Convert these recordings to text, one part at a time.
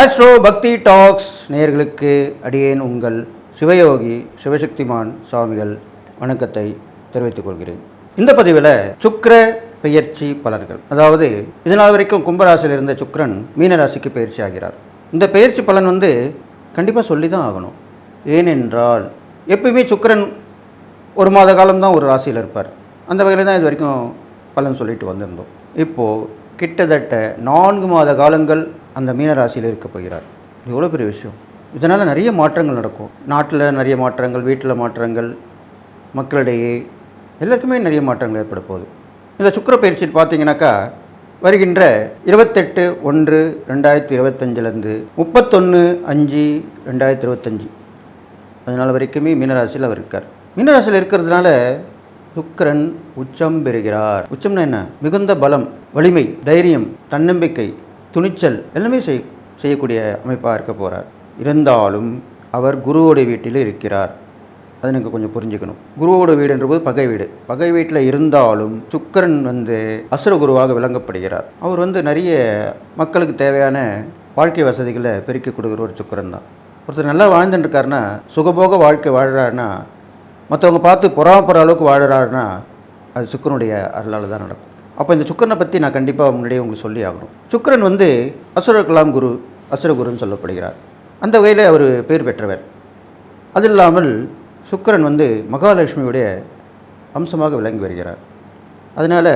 Astro பக்தி tax நேயர்களுக்கு அடியேன் உங்கள் சிவயோகி சிவசக்திமான் சுவாமிகள் வணக்கத்தை தெரிவித்துக் கொள்கிறேன். இந்த பதிவில் சுக்கர பெயர்ச்சி பலன்கள். அதாவது இதனால் வரைக்கும் கும்பராசியில் இருந்த சுக்கரன் மீனராசிக்கு பயிற்சி ஆகிறார். இந்த பெயர்ச்சி பலன் வந்து கண்டிப்பாக சொல்லி தான் ஆகணும். ஏனென்றால் எப்பயுமே சுக்கரன் ஒரு மாத காலம்தான் ஒரு ராசியில் இருப்பார். அந்த வகையில் தான் இது வரைக்கும் பலன் சொல்லிட்டு வந்திருந்தோம். இப்போது கிட்டத்தட்ட நான்கு மாத காலங்கள் அந்த மீன ராசியில் இருக்க போகிறார். இது எவ்வளோ பெரிய விஷயம். இதனால் நிறைய மாற்றங்கள் நடக்கும். நாட்டில் நிறைய மாற்றங்கள் வீட்டில் மாற்றங்கள் மக்களிடையே எல்லாருக்குமே நிறைய மாற்றங்கள் ஏற்பட போகுது. இந்த சுக்கிர பயிற்சி பார்த்தீங்கன்னாக்கா வருகின்ற இருபத்தெட்டு ஒன்று ரெண்டாயிரத்தி இருபத்தஞ்சிலேருந்து முப்பத்தொன்று அஞ்சு ரெண்டாயிரத்தி இருபத்தஞ்சி. அதனால் வரைக்குமே மீனராசியில் அவர் இருக்கார். மீனராசியில் இருக்கிறதுனால சுக்கரன் உச்சம் பெறுகிறார். உச்சம்னா என்ன? மிகுந்த பலம் வலிமை தைரியம் தன்னம்பிக்கை துணிச்சல் எல்லாமே செய் செய்யக்கூடிய அமைப்பாக இருக்க போகிறார் இருந்தாலும் அவர் குருவோட வீட்டில் இருக்கிறார். அதை நீங்கள் கொஞ்சம் புரிஞ்சுக்கணும். குருவோட வீடுன்றபோது பகை வீடு. பகை வீட்டில் இருந்தாலும் சுக்கிரன் வந்து அசுர குருவாக விளங்கப்படுகிறார். அவர் வந்து நிறைய மக்களுக்கு தேவையான வாழ்க்கை வசதிகளை பெருக்கி கொடுக்குற ஒரு சுக்கரன் தான். ஒருத்தர் நல்லா வாழ்ந்துட்டுருக்காருன்னா சுகபோக வாழ்க்கை வாழ்கிறாருன்னா மற்றவங்க பார்த்து பொறாமப்படுற அளவுக்கு வாழ்கிறாருன்னா அது சுக்கரனுடைய அருளால் தான் நடக்கும். அப்போ இந்த சுக்கரனை பற்றி நான் கண்டிப்பாக முன்னாடியே உங்களுக்கு சொல்லி ஆகணும். சுக்கரன் வந்து அசுர கலாம் குரு அசுரகுருன்னு சொல்லப்படுகிறார். அந்த வகையில் அவர் பேர் பெற்றவர். அது இல்லாமல் சுக்கிரன் வந்து மகாலட்சுமியுடைய அம்சமாக விளங்கி வருகிறார். அதனால்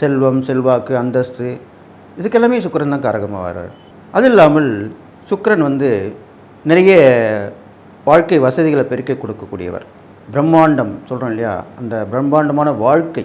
செல்வம் செல்வாக்கு அந்தஸ்து இதுக்கெல்லாமே சுக்கிரன் தான் காரகமாக வர்றார் அது இல்லாமல் சுக்கிரன் வந்து நிறைய வாழ்க்கை வசதிகளை பெருக்கி கொடுக்கக்கூடியவர். பிரம்மாண்டம் சொல்கிறோம் இல்லையா? அந்த பிரம்மாண்டமான வாழ்க்கை.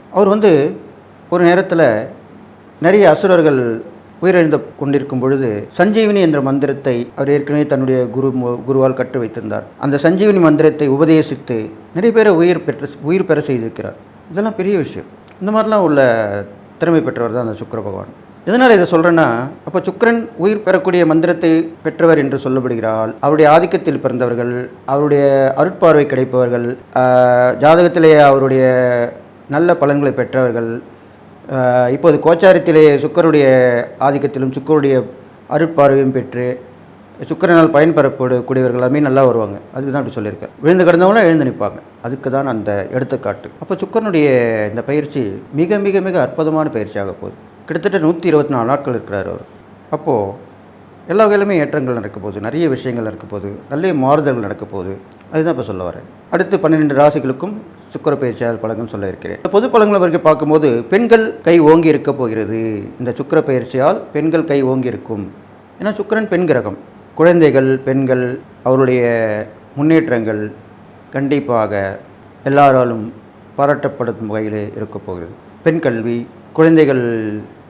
அவர் வந்து ஒரு நேரத்தில் நிறைய அசுரர்கள் உயிரிழந்து கொண்டிருக்கும் பொழுது சஞ்சீவினி என்ற மந்திரத்தை அவர் ஏற்கனவே தன்னுடைய குரு மு- குருவால் கற்று வைத்திருந்தார். அந்த சஞ்சீவினி மந்திரத்தை உபதேசித்து நிறைய பேரை உயிர் பெற்ற உயிர் பெற செய்திருக்கிறார். இதெல்லாம் பெரிய விஷயம். இந்த மாதிரிலாம் உள்ள திறமை பெற்றவர் தான் அந்த சுக்கர பகவான். எதனால் இதை சொல்கிறேன்னா அப்போ சுக்கரன் உயிர் பெறக்கூடிய மந்திரத்தை பெற்றவர் என்று சொல்லப்படுகிறால் அவருடைய ஆதிக்கத்தில் பிறந்தவர்கள் அவருடைய அருட்பார்வை கிடைப்பவர்கள் ஜாதகத்திலேயே அவருடைய நல்ல பலன்களை பெற்றவர்கள். இப்போது கோச்சாரத்திலே சுக்கருடைய ஆதிக்கத்திலும் சுக்கருடைய அருட்பார்வையும் பெற்று சுக்கரனால் பயன்பெறக்கூடியவர்கள் எல்லாமே நல்லா வருவாங்க. அதுக்கு தான் அப்படி சொல்லியிருக்கேன் விழுந்து கிடந்தவங்களும் எழுந்து நிற்பாங்க. அதுக்கு தான் அந்த எடுத்துக்காட்டு. அப்போ சுக்கரனுடைய இந்த பயிற்சி மிக மிக மிக அற்புதமான பயிற்சியாக போகுது. கிட்டத்தட்ட நூற்றி இருபத்தி நாலு நாட்கள் இருக்கிறார் அவர். அப்போது எல்லா வகையிலுமே ஏற்றங்கள் நடக்க போகுது நிறைய விஷயங்கள் நடக்க போகுது நிறைய மாறுதல்கள் நடக்க போகுது அதுதான் இப்போ சொல்ல வரேன். அடுத்து பன்னிரெண்டு ராசிகளுக்கும் சுக்கர பயிற்சியால் பழக்கம் சொல்ல இருக்கிறேன். பொது பழங்களை வரைக்கும் பார்க்கும்போது பெண்கள் கை ஓங்கி இருக்க போகிறது. இந்த சுக்கர பயிற்சியால் பெண்கள் கை ஓங்கி இருக்கும். ஏன்னா சுக்கிரன் பெண் கிரகம். குழந்தைகள் பெண்கள் அவருடைய முன்னேற்றங்கள் கண்டிப்பாக எல்லாராலும் பாராட்டப்படும் வகையில் இருக்க போகிறது. பெண் கல்வி குழந்தைகள்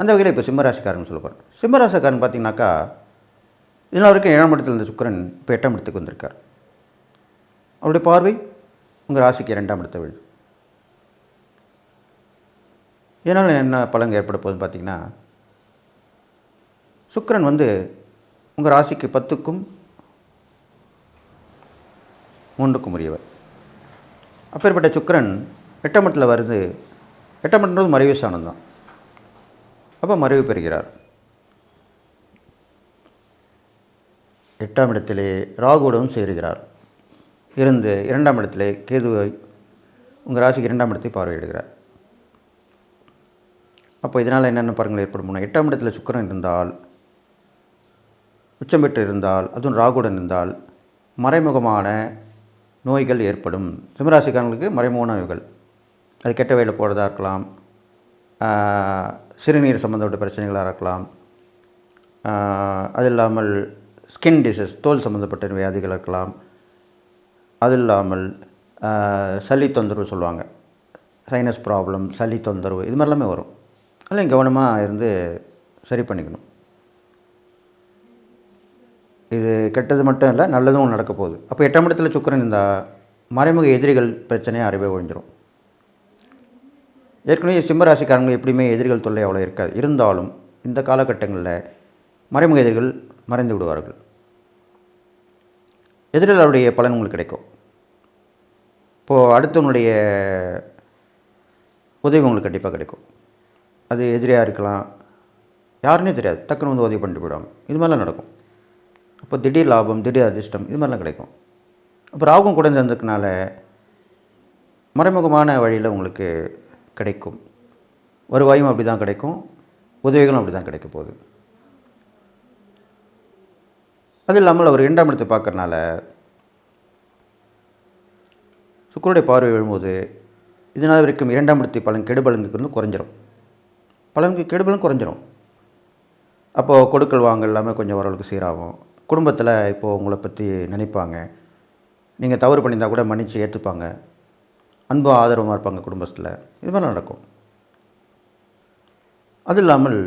அந்த வகையில் இப்போ சிம்மராசிக்காரன் சொல்ல போகிறேன் சிம்மராசிக்காரன் பார்த்தீங்கன்னாக்கா இதனால் வரைக்கும் ஏழாம் இடத்துல இருந்த சுக்கிரன் இப்போ எட்டாம் இடத்துக்கு வந்திருக்கார். அவருடைய பார்வை உங்கள் ராசிக்கு இரண்டாம் இடத்தை விழுது. இதனால் என்ன பலன் ஏற்பட போகுதுன்னு பார்த்தீங்கன்னா சுக்கரன் வந்து உங்கள் ராசிக்கு பத்துக்கும் மூன்றுக்கும் உரியவர். அப்பேற்பட்ட சுக்கரன் எட்டாம் இடத்துல வருது. எட்டாம் இடம்ன்றது மறைவு ஸ்தானம் தான் அப்போ மறைவு பெறுகிறார். எட்டாம் இடத்திலே ராகுவுடன் சேருகிறார். இருந்து இரண்டாம் இடத்திலே கேதுவை உங்கள் ராசிக்கு இரண்டாம் இடத்தை பார்வையிடுகிறார். அப்போ இதனால் என்னென்ன பாருங்கள் ஏற்படும் எட்டாம் இடத்தில் சுக்கரன் இருந்தால் உச்சம் பெற்று இருந்தால் அதுவும் ராகுடன் இருந்தால் மறைமுகமான நோய்கள் ஏற்படும். சிம்மராசிக்காரங்களுக்கு மறைமுக நோய்கள். அது கெட்ட வழியில் போகிறதா இருக்கலாம் சிறுநீர் சம்மந்தப்பட்ட பிரச்சனைகளாக இருக்கலாம். அது இல்லாமல் ஸ்கின் டிசீஸ் தோல் சம்மந்தப்பட்ட வியாதிகள் இருக்கலாம். அது இல்லாமல் சளி தொந்தரவு சொல்லுவாங்க. சைனஸ் ப்ராப்ளம் சளி தொந்தரவு இது மாதிரிலாமே வரும். அதெல்லாம் கவனமாக இருந்து சரி பண்ணிக்கணும். இது கெட்டது மட்டும் இல்லை நல்லதும் நடக்க போகுது. அப்போ எட்டாம் இடத்துல சுக்கரன் இந்த மறைமுக எதிரிகள் பிரச்சனையை அறிவே ஒழிஞ்சிரும். ஏற்கனவே சிம்மராசிக்காரங்க எப்படியுமே எதிரிகள் தொல்லை அவ்வளோ இருக்காது. இருந்தாலும் இந்த காலகட்டங்களில் மறைமுக எதிரிகள் மறைந்து விடுவார்கள். எதிரிகளுடைய பலன் உங்களுக்கு கிடைக்கும். இப்போது அடுத்தவனுடைய உதவி உங்களுக்கு கண்டிப்பாக கிடைக்கும். அது எதிரியாக இருக்கலாம். யாருன்னே தெரியாது. டக்குன்னு வந்து உதவி பண்ணிட்டு போயிடுவாங்க. இது மாதிரிலாம் நடக்கும். அப்போ திடீர் லாபம் திடீர் அதிர்ஷ்டம் இது மாதிரிலாம் கிடைக்கும். அப்போ ராகும் கூட சேர்ந்ததுனால மறைமுகமான வழியில் உங்களுக்கு கிடைக்கும். வருவாயும் அப்படி தான் கிடைக்கும். உதவிகளும் அப்படி தான் கிடைக்க போகுது. அது இல்லாமல் அவர் இரண்டாம் இடத்தை பார்க்கறனால சுக்கருடைய பார்வை விழும்போது இதனால் வரைக்கும் இரண்டாம் இடத்தை பலன் கெடுபலனுக்கு வந்து குறைஞ்சிரும். பலனுக்கு கெடுபலன் குறைஞ்சிரும். அப்போது கொடுக்கல் வாங்க எல்லாமே கொஞ்சம் ஓரளவுக்கு சீராகும். குடும்பத்தில் இப்போது உங்களை பற்றி நினைப்பாங்க. நீங்கள் தவறு பண்ணியிருந்தால் கூட மன்னிச்சு ஏற்றுப்பாங்க அன்பும் ஆதரவமாக இருப்பாங்க குடும்பத்தில். இது மாதிரி நடக்கும். அது இல்லாமல்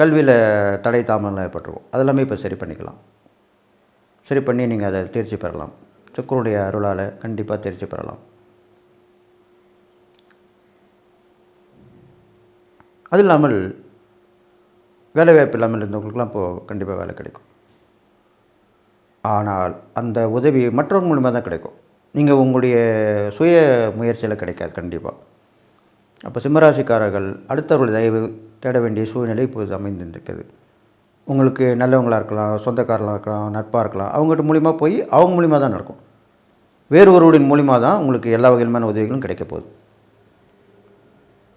கல்வியில் தடை தாமதம் ஏற்பட்டுருவோம் அதெல்லாமே இப்போ சரி பண்ணிக்கலாம். சரி பண்ணி நீங்கள் அதை தேர்ச்சி பெறலாம். சுக்கருடைய அருளால் கண்டிப்பாக தேர்ச்சி பெறலாம். அது இல்லாமல் வேலை வாய்ப்பு இல்லாமல் இருந்தவங்களுக்குலாம் இப்போது கண்டிப்பாக வேலை கிடைக்கும். ஆனால் அந்த உதவி மற்றவங்க மூலிமா தான் கிடைக்கும். நீங்கள் உங்களுடைய சுய முயற்சியில் கிடைக்காது கண்டிப்பாக அப்போ சிம்மராசிக்காரர்கள் அடுத்தவர்கள் தயவு தேட வேண்டிய சூழ்நிலை இப்போது அமைந்திருக்கிறது. உங்களுக்கு நல்லவங்களாக இருக்கலாம் சொந்தக்காரங்களாக இருக்கலாம் நட்பாக இருக்கலாம் அவங்ககிட்ட மூலிமா போய் அவங்க மூலிமா தான் நடக்கும். வேறு ஒருவரின் மூலிமா தான் உங்களுக்கு எல்லா வகையிலுமான உதவிகளும் கிடைக்க போகுது.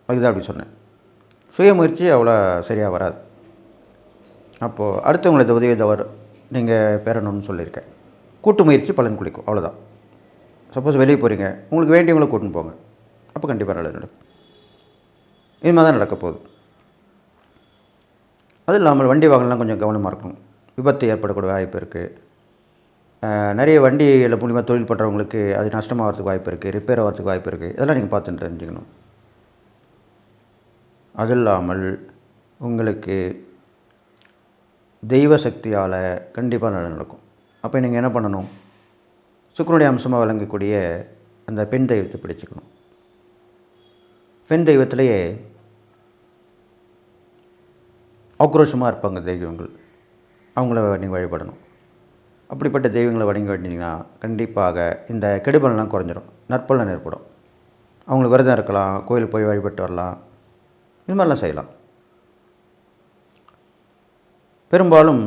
அதுதான் அப்படி சொன்னேன். சுய முயற்சி அவ்வளோ சரியாக வராது. அப்போது அடுத்தவங்களது உதவி தவறு நீங்கள் பெறணும்னு சொல்லியிருக்கேன். கூட்டு முயற்சி பலன் குளிக்கும் அவ்வளோதான் சப்போஸ் வெளியே போகிறீங்க உங்களுக்கு வேண்டியவங்களை கூட்டின்னு போங்க. அப்போ கண்டிப்பாக நல்லது நடக்கும். இது மாதிரி தான் நடக்க போகுது. அதுவும் இல்லாமல் வண்டி வாகனம்லாம் கொஞ்சம் கவனமாக இருக்கணும். விபத்து ஏற்படக்கூடிய வாய்ப்பு இருக்குது நிறைய வண்டியில் மூலிமா தொழில் பண்ணுறவங்களுக்கு அது நஷ்டமாகிறதுக்கு வாய்ப்பு இருக்குது ரிப்பேர் ஆகிறதுக்கு வாய்ப்பு இருக்குது இதெல்லாம் நீங்கள் பார்த்து தெரிஞ்சுக்கணும். அது இல்லாமல் உங்களுக்கு தெய்வ சக்தியால் கண்டிப்பாக நல்லது நடக்கும். அப்போ நீங்கள் என்ன பண்ணணும்? சுக்கரனுடைய அம்சமாக விளங்கக்கூடிய அந்த பெண் தெய்வத்தை பிடிச்சிக்கணும். பெண் தெய்வத்திலேயே ஆக்ரோஷமாக இருப்பாங்க தெய்வங்கள். அவங்கள நீங்கள் வழிபடணும். அப்படிப்பட்ட தெய்வங்களை வணங்கி வேண்டிங்கன்னா கண்டிப்பாக இந்த கெடுபலெலாம் குறைஞ்சிரும். நற்பலன் ஏற்படும். அவங்களுக்கு விரதம் இருக்கலாம் கோயிலுக்கு போய் வழிபட்டு வரலாம். இது மாதிரிலாம் செய்யலாம். பெரும்பாலும்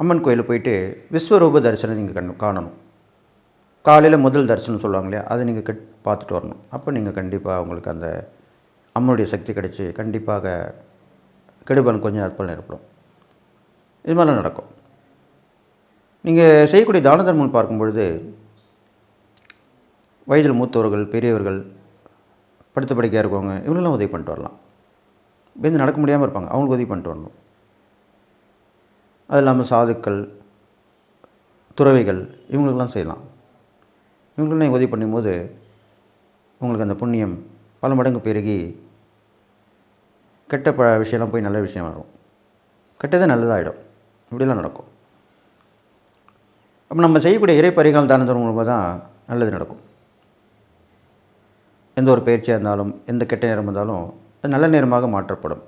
அம்மன் கோயிலில் போயிட்டு விஸ்வரூப தரிசனம் நீங்கள் கண் காணணும். காலையில் முதல் தரிசனம் சொல்லுவாங்க இல்லையா அதை நீங்கள் கட் பார்த்துட்டு வரணும். அப்போ நீங்கள் கண்டிப்பாக உங்களுக்கு அந்த அம்மனுடைய சக்தி கிடைச்சி கண்டிப்பாக கெடுபலன் கொஞ்சம் நற்பலன் ஏற்படும். இது மாதிரிலாம் நடக்கும். நீங்கள் செய்யக்கூடிய தான தர்மம் பார்க்கும்பொழுது வயதில் மூத்தவர்கள் பெரியவர்கள் படுத்த படிக்கையாக இருக்கவங்க இவங்களெல்லாம் உதவி பண்ணிட்டு வரலாம். பேருந்து நடக்க முடியாமல் இருப்பாங்க. அவங்களுக்கு உதவி பண்ணிட்டு வரணும். அது இல்லாமல் சாதுக்கள் துறவிகள் இவங்களுக்கெல்லாம் செய்யலாம். இவங்களுக்கெல்லாம் நீங்கள் உதவி பண்ணும்போது உங்களுக்கு அந்த புண்ணியம் பல மடங்கு பெருகி கெட்ட ப விஷயம்லாம் போய் நல்ல விஷயம் வரும். கெட்டதே நல்லதாகிடும் இப்படிலாம் நடக்கும். அப்போ நம்ம செய்யக்கூடிய இறை பரிகால் தானத்தின் மூலமாக தான் நல்லது நடக்கும். எந்த ஒரு பயிற்சியாக இருந்தாலும் எந்த கெட்ட நேரம் இருந்தாலும் அது நல்ல நேரமாக மாற்றப்படும்.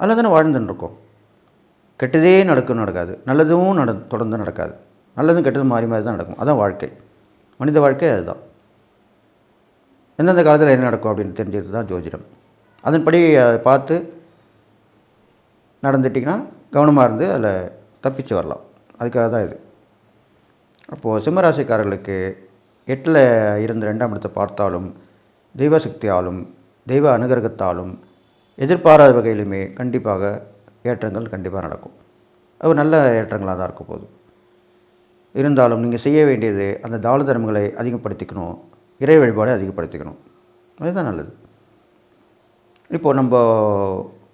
அதில் தானே வாழ்ந்துன்னு இருக்கோம் கெட்டதே நடக்கும் நடக்காது. நல்லதும் நட தொடர்ந்து நடக்காது. நல்லதும் கெட்டதும் மாறி மாறி தான் நடக்கும். அதான் வாழ்க்கை. மனித வாழ்க்கை அதுதான். எந்தெந்த காலத்தில் என்ன நடக்கும் அப்படின்னு தெரிஞ்சது தான் ஜோதிடம். அதன்படி அதை பார்த்து நடந்துட்டிங்கன்னா கவனமாக இருந்து அதில் தப்பிச்சு வரலாம். அதுக்காக தான் இது. அப்போது சிம்மராசிக்காரர்களுக்கு எட்டில் இருந்த ரெண்டாம் இடத்தை பார்த்தாலும் தெய்வ சக்தியாலும் தெய்வ அனுகிரகத்தாலும் எதிர்பாராத வகையிலுமே கண்டிப்பாக ஏற்றங்கள் கண்டிப்பாக நடக்கும். அது நல்ல ஏற்றங்களாக தான் இருக்க போகுது. இருந்தாலும் நீங்கள் செய்ய வேண்டியது அந்த தான தர்மங்களை அதிகப்படுத்திக்கணும். இறை வழிபாடை அதிகப்படுத்திக்கணும். அதுதான் நல்லது. இப்போது நம்ம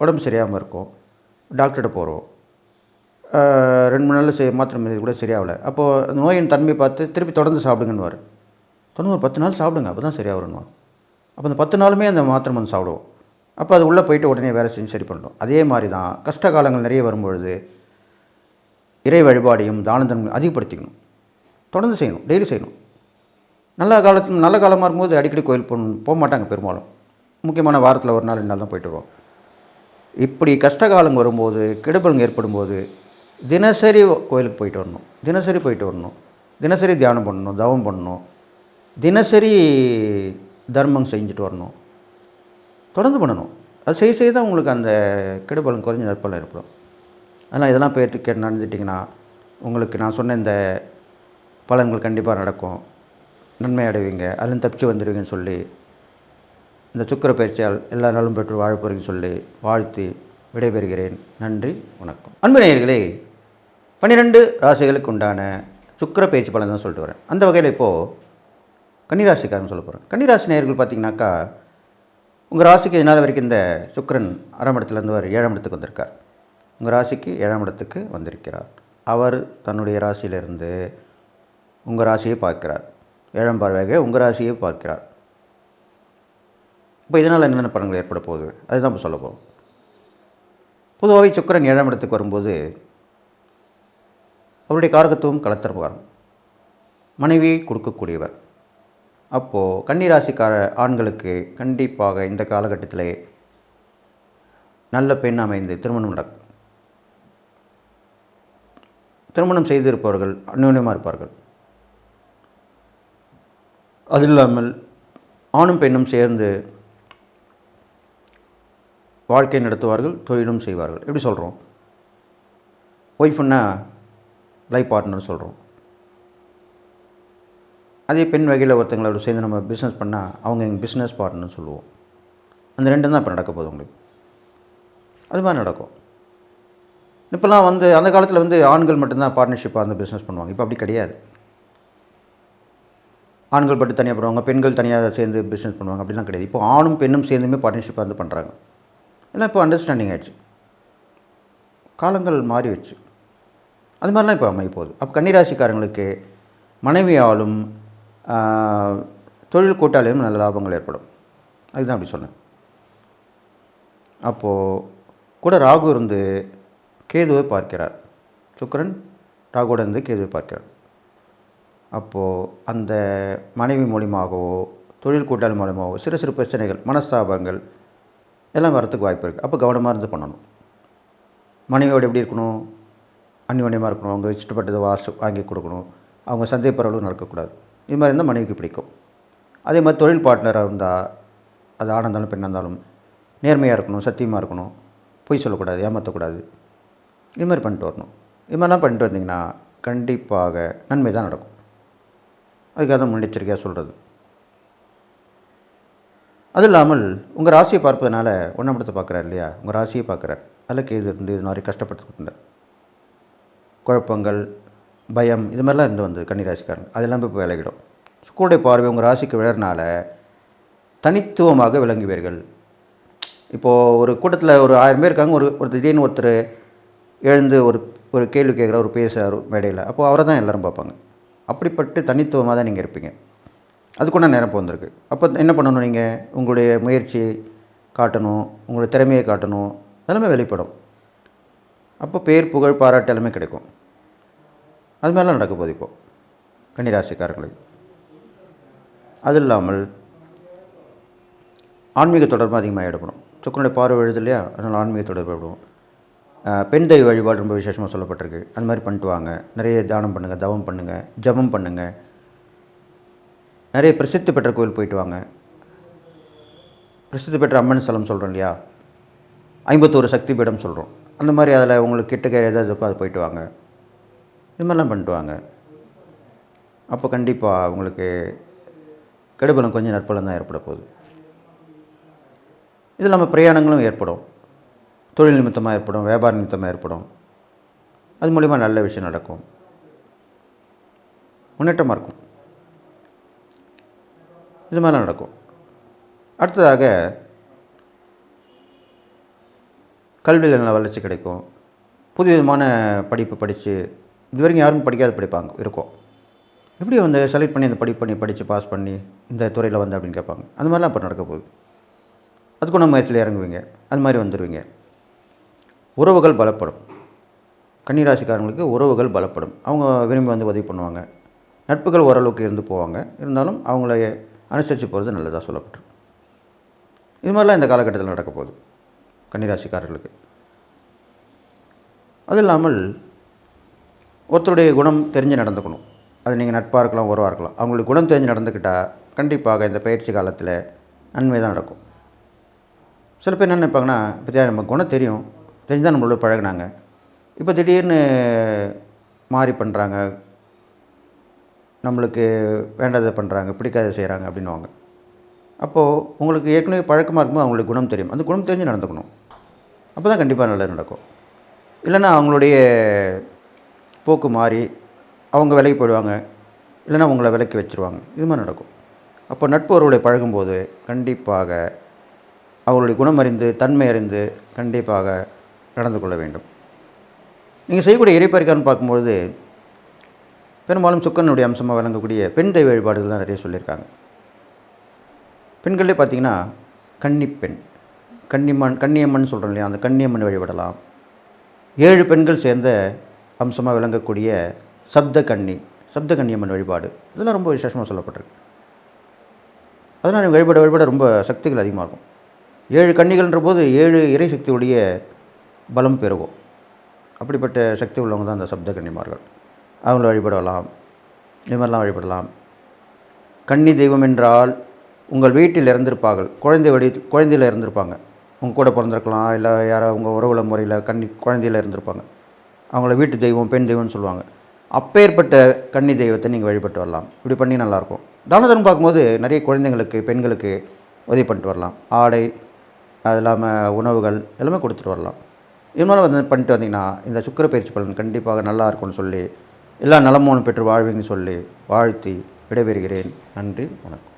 உடம்பு சரியாமல் இருக்கோம். டாக்டர்கிட்ட போகிறோம் ரெண்டு மூணு நாள் செய் மாத்திரம் இது கூட சரியாகலை. அப்போது அந்த நோயின் தன்மை பார்த்து திருப்பி தொடர்ந்து சாப்பிடுங்கன்னுவார். தொடர்ந்து ஒரு பத்து நாள் சாப்பிடுங்க அப்போ தான் சரியாக வரணும் அப்போ அந்த பத்து நாளுமே அந்த மாத்திரம் வந்து சாப்பிடுவோம். அப்போ அது உள்ளே போயிட்டு உடனே வேலை செஞ்சு சரி பண்ணுறோம் அதே மாதிரி தான் கஷ்ட காலங்கள் நிறைய வரும்பொழுது இறை வழிபாடையும் தான அதிகப்படுத்திக்கணும். தொடர்ந்து செய்யணும் டெய்லி செய்யணும். நல்ல காலத்து நல்ல காலமாக இருக்கும்போது அடிக்கடி கோயில் போ போக மாட்டாங்க பெரும்பாலும். முக்கியமான வாரத்தில் ஒரு நாள் ரெண்டு நாள் தான் போயிட்டு வருவோம். இப்படி கஷ்ட காலம் வரும்போது கெடுபலங்க ஏற்படும்போது தினசரி கோயிலுக்கு போயிட்டு வரணும். தினசரி போயிட்டு வரணும். தினசரி தியானம் பண்ணணும் தவம் பண்ணணும். தினசரி தர்மம் செஞ்சுட்டு வரணும். தொடர்ந்து பண்ணணும். அது செய்ய செய்ய தான் உங்களுக்கு அந்த கெடுபலன் குறைஞ்ச நற்பலன் ஏற்படும். அதனால் இதெல்லாம் போயிட்டு கேட்டு நடந்துட்டிங்கன்னா உங்களுக்கு நான் சொன்ன இந்த பலன்கள் கண்டிப்பாக நடக்கும். நன்மை அடைவீங்க. அதுலேருந்து தப்பிச்சு வந்துடுவீங்கன்னு சொல்லி இந்த சுக்கர பயிற்சியால் எல்லா நாளும் பெற்று வாழ போகிறீங்கன்னு சொல்லி வாழ்த்து விடைபெறுகிறேன். நன்றி வணக்கம். அன்பு நேயர்களே பன்னிரெண்டு ராசிகளுக்கு உண்டான சுக்கர பேச்சு பலன் தான் சொல்லிட்டு வரேன். அந்த வகையில் இப்போது கன்னிராசிக்காரன் சொல்ல போகிறேன் கன்னிராசி நேயர்கள் பார்த்திங்கனாக்கா உங்கள் ராசிக்கு இதனால் வரைக்கும் இந்த சுக்கிரன் ஆறாம் இடத்துலேருந்து வர ஏழாம் இடத்துக்கு வந்திருக்கார்? உங்கள் ராசிக்கு ஏழாம் இடத்துக்கு வந்திருக்கிறார். அவர் தன்னுடைய ராசியிலிருந்து உங்கள் ராசியை பார்க்கிறார். ஏழாம் பார்வையாக உங்கள் ராசியை பார்க்கிறார். இப்போ இதனால் என்னென்ன பலன்கள் ஏற்பட போகுது? அதுதான் இப்போ சொல்ல போகிறோம் பொதுவாகவே சுக்கிரன் ஏழாம் இடத்துக்கு வரும்போது அவருடைய காரகத்துவம் கலத்திரகாரம் மனைவியை கொடுக்கக்கூடியவர். அப்போது கன்னிராசிக்கார ஆண்களுக்கு கண்டிப்பாக இந்த காலகட்டத்தில் நல்ல பெண் அமைந்து திருமணம் நடக்கும் திருமணம் செய்திருப்பவர்கள் அந்யோன்யமாக இருப்பார்கள். அது இல்லாமல் ஆணும் பெண்ணும் சேர்ந்து வாழ்க்கை நடத்துவார்கள் தொழிலும் செய்வார்கள். எப்படி சொல்கிறோம் ஒய்ஃப்னா லைஃப் பார்ட்னர் சொல்கிறோம் அதே பெண் வகையில் ஒருத்தங்களோட சேர்ந்து நம்ம பிஸ்னஸ் பண்ணால் அவங்க எங்கள் பிஸ்னஸ் பார்ட்னர்னு சொல்லுவோம். அந்த ரெண்டும் தான் இப்போ நடக்க போகுது உங்களுக்கு. அது மாதிரி நடக்கும். இப்போல்லாம் வந்து அந்த காலத்தில் வந்து ஆண்கள் மட்டும்தான் பார்ட்னர்ஷிப்பாக வந்து பிஸ்னஸ் பண்ணுவாங்க. இப்போ அப்படி கிடையாது. ஆண்கள் மட்டும் தனியாக பண்ணுவாங்க பெண்கள் தனியாக சேர்ந்து பிஸ்னஸ் பண்ணுவாங்க. அப்படிலாம் கிடையாது. இப்போ ஆணும் பெண்ணும் சேர்ந்துமே பார்ட்னர்ஷிப்பாக வந்து பண்ணுறாங்க எல்லாம் இப்போ அண்டர்ஸ்டாண்டிங் ஆகிடுச்சு காலங்கள் மாறிடுச்சு. அது மாதிரிலாம் இப்போ அமைய போகுது. அப்போ கன்னிராசிக்காரங்களுக்கு மனைவியாலும் தொழில் கூட்டாளியும் நல்ல லாபங்கள் ஏற்படும். அதுதான் அப்படி சொன்னேன். அப்போது கூட ராகு இருந்து கேதுவை பார்க்கிறார். சுக்கரன் ராகுவோட இருந்து கேதுவை பார்க்கிறார். அப்போது அந்த மனைவி மூலியமாகவோ தொழில் கூட்டாளி மூலியமாகவோ சிறு சிறு பிரச்சனைகள் மனஸ்தாபங்கள் எல்லாம் வரத்துக்கு வாய்ப்பு இருக்குது அப்போ கவனமாக இருந்து பண்ணணும். மனைவியோடு எப்படி இருக்கணும்? அந்யோன்யமாக இருக்கணும். அவங்க இஷ்டப்பட்டதை வாசு வாங்கி கொடுக்கணும். அவங்க சந்தேகப்படுறவங்களும் நடக்கக்கூடாது. இது மாதிரி இருந்தால் மனைவிக்கு பிடிக்கும். அதே மாதிரி தொழில் பார்ட்னராக இருந்தால் அது ஆணாக இருந்தாலும் பெண்ணாக இருந்தாலும் நேர்மையாக இருக்கணும் சத்தியமாக இருக்கணும் பொய் சொல்லக்கூடாது ஏமாற்றக்கூடாது இது மாதிரி பண்ணிட்டு வரணும். இது மாதிரிலாம் பண்ணிட்டு வந்தீங்கன்னா கண்டிப்பாக நன்மை தான் நடக்கும். அதுக்காக தான் முன்னெச்சரிக்கையாக சொல்கிறது அது இல்லாமல் உங்கள் ராசியை பார்ப்பதனால ஒன்றாம் இடத்தை பார்க்குறாரு இல்லையா? உங்கள் ராசியை பார்க்குறார். அதில் கேது இருந்து இது மாதிரி கஷ்டப்பட்டு குழப்பங்கள் பயம் இது மாதிரிலாம் இருந்து வந்தது கன்னிராசிக்காரன். அதெல்லாம் இப்போ விலகிடும். கூட பார்வை உங்கள் ராசிக்கு விழறனால தனித்துவமாக விளங்குவீர்கள். இப்போது ஒரு கூட்டத்தில் ஒரு ஆயிரம் பேர் இருக்காங்க ஒரு ஒரு திடீர்னு ஒருத்தர் எழுந்து ஒரு ஒரு கேள்வி கேட்குற ஒரு பேசுகிறார் மேடையில் அப்போது அவரை தான் எல்லோரும் பார்ப்பாங்க. அப்படிப்பட்டு தனித்துவமாக தான் நீங்கள் இருப்பீங்க. அதுக்குள்ள நேரம் வந்திருக்கு அப்போ என்ன பண்ணணும் நீங்கள் உங்களுடைய முயற்சி காட்டணும் உங்களுடைய திறமையை காட்டணும் எல்லாமே வெளிப்படும். அப்போ பேர் புகழ் பாராட்டு எல்லாமே கிடைக்கும். அது மாதிரிலாம் நடக்க போகுது இப்போது கன்னிராசிக்காரங்களுக்கு அது இல்லாமல் ஆன்மீக தொடர்பு அதிகமாக ஈடுபடும் சுக்கரனுடைய பார்வை எழுது இல்லையா? அதனால் ஆன்மீக தொடர்பு ஏற்படும். பெண் தெய்வ வழிபாடு ரொம்ப விசேஷமாக சொல்லப்பட்டிருக்கு. அந்த மாதிரி பண்ணிட்டு வாங்க. நிறைய தானம் பண்ணுங்கள் தவம் பண்ணுங்கள் ஜபம் பண்ணுங்கள் நிறைய பிரசித்தி பெற்ற கோயில் போயிட்டு வாங்க. பிரசித்தி பெற்ற அம்மன் ஸ்தலம் சொல்கிறோம் இல்லையா? ஐம்பத்தோரு சக்தி பீடம் சொல்கிறோம் அந்த மாதிரி அதில் உங்களுக்கு கிட்டக்க ஏதாவது இருக்கோ அது போயிட்டு வாங்க. இது மாதிரிலாம் பண்ணிட்டுவாங்க. அப்போ கண்டிப்பாக உங்களுக்கு கெடுபலம் கொஞ்சம் நற்பலம் தான் ஏற்பட போகுது. இது இல்லாமல் பிரயாணங்களும் ஏற்படும். தொழில் நிமித்தமாக ஏற்படும் வியாபார நிமித்தமாக ஏற்படும். அது மூலிமா நல்ல விஷயம் நடக்கும். முன்னேற்றமாக இருக்கும். இது மாதிரிலாம் நடக்கும். அடுத்ததாக கல்வியில் நல்ல வளர்ச்சி கிடைக்கும். புது விதமான படிப்பு படித்து இது வரைக்கும் யாரும் படிக்காத படிப்பாங்க இருக்கும். எப்படி வந்து செலக்ட் பண்ணி அந்த படிப்பு பண்ணி படித்து பாஸ் பண்ணி இந்த துறையில் வந்து அப்படின்னு கேட்பாங்க. அந்த மாதிரிலாம் இப்போ நடக்க போகுது. அதுக்கு நம்ம முயற்சியில் இறங்குவீங்க அது மாதிரி வந்துடுவீங்க உறவுகள் பலப்படும். கன்னிராசிக்காரங்களுக்கு உறவுகள் பலப்படும். அவங்க விரும்பி வந்து உதவி பண்ணுவாங்க. நட்புகள் ஓரளவுக்கு இருந்து போவாங்க. இருந்தாலும் அவங்கள அனுசரித்து போகிறது நல்லதாக சொல்லப்பட்டிருக்கு. இது மாதிரிலாம் இந்த காலகட்டத்தில் நடக்க போகுது. கன்னிராசிக்காரர்களுக்கு. அது இல்லாமல் ஒருத்தருடைய குணம் தெரிஞ்சு நடந்துக்கணும். அது நீங்கள் நட்பாக இருக்கலாம் உறவாக இருக்கலாம். அவங்களுக்கு குணம் தெரிஞ்சு நடந்துக்கிட்டால் கண்டிப்பாக இந்த பயிற்சி காலத்தில் நன்மை தான் நடக்கும். சில பேர் என்ன நினைப்பாங்கன்னா இப்போ நம்ம குணம் தெரியும். தெரிஞ்சு தான் நம்மளோட பழகினாங்க. இப்போ திடீர்னு மாறி பண்ணுறாங்க நம்மளுக்கு வேண்டாத பண்ணுறாங்க பிடிக்காத செய்கிறாங்க அப்படின்னுவாங்க. அப்போது உங்களுக்கு ஏற்கனவே பழக்கமாக இருக்கும்போது அவங்களுக்கு குணம் தெரியும். அந்த குணம் தெரிஞ்சு நடந்துக்கணும். அப்போ தான் கண்டிப்பாக நல்லது நடக்கும். இல்லைன்னா அவங்களுடைய போக்கு மாறி அவங்க விலைக்கு போயிடுவாங்க. இல்லைன்னா உங்களை விலைக்கு வச்சுருவாங்க. இது மாதிரி நடக்கும். அப்போ நட்பு உறவுகளை பழகும்போது கண்டிப்பாக அவர்களுடைய குணம் அறிந்து தன்மை அறிந்து கண்டிப்பாக நடந்து கொள்ள வேண்டும். நீங்கள் செய்யக்கூடிய இறைப்பறிக்கான்னு பார்க்கும்பொழுது பெரும்பாலும் சுக்கரனுடைய அம்சமாக விளங்கக்கூடிய பெண் தெய்வ வழிபாடுகள் தான் நிறைய சொல்லியிருக்காங்க. பெண்களே பார்த்தீங்கன்னா கன்னிப்பெண் கன்னிமண் கன்னியம்மன் சொல்கிறோம் இல்லையா? அந்த கன்னியம்மன் வழிபடலாம். ஏழு பெண்கள் சேர்ந்த அம்சமாக விளங்கக்கூடிய சப்த கன்னி சப்த கன்னியம்மன் வழிபாடு. இதெல்லாம் ரொம்ப விசேஷமாக சொல்லப்பட்டிருக்கு. அதனால் நீங்கள் வழிபட வழிபட ரொம்ப சக்திகள் அதிகமாக இருக்கும். ஏழு கன்னிகள்ன்ற போது ஏழு இறை சக்தியுடைய பலம் பெறுவோம் அப்படிப்பட்ட சக்தி உள்ளவங்க தான் அந்த சப்த கன்னிமார்கள் அவங்கள வழிபடலாம். இது மாதிரிலாம் வழிபடலாம். கன்னி தெய்வம் என்றால் உங்கள் வீட்டில் இறந்திருப்பார்கள். குழந்தை வடி குழந்தையில் இறந்திருப்பாங்க. உங்கள் கூட பிறந்திருக்கலாம் இல்லை யாரோ உங்கள் உறவுல முறையில் கன்னி குழந்தையில் இருந்திருப்பாங்க அவங்கள வீட்டு தெய்வம் பெண் தெய்வம்னு சொல்லுவாங்க. அப்பேற்பட்ட கன்னி தெய்வத்தை நீங்கள் வழிபட்டு வரலாம். இப்படி பண்ணி நல்லாயிருக்கும். தானதனம் பார்க்கும்போது நிறைய குழந்தைங்களுக்கு பெண்களுக்கு உதவி பண்ணிட்டு வரலாம். ஆடை அது இல்லாமல் உணவுகள் எல்லாமே கொடுத்துட்டு வரலாம். இது மாதிரி வந்து பண்ணிட்டு வந்தீங்கன்னா இந்த சுக்கிர பயிற்சி பலன் கண்டிப்பாக நல்லா இருக்கும்னு சொல்லி எல்லா நலமோனும் பெற்று வாழ்வீங்கன்னு சொல்லி வாழ்த்தி விடைபெறுகிறேன். நன்றி வணக்கம்.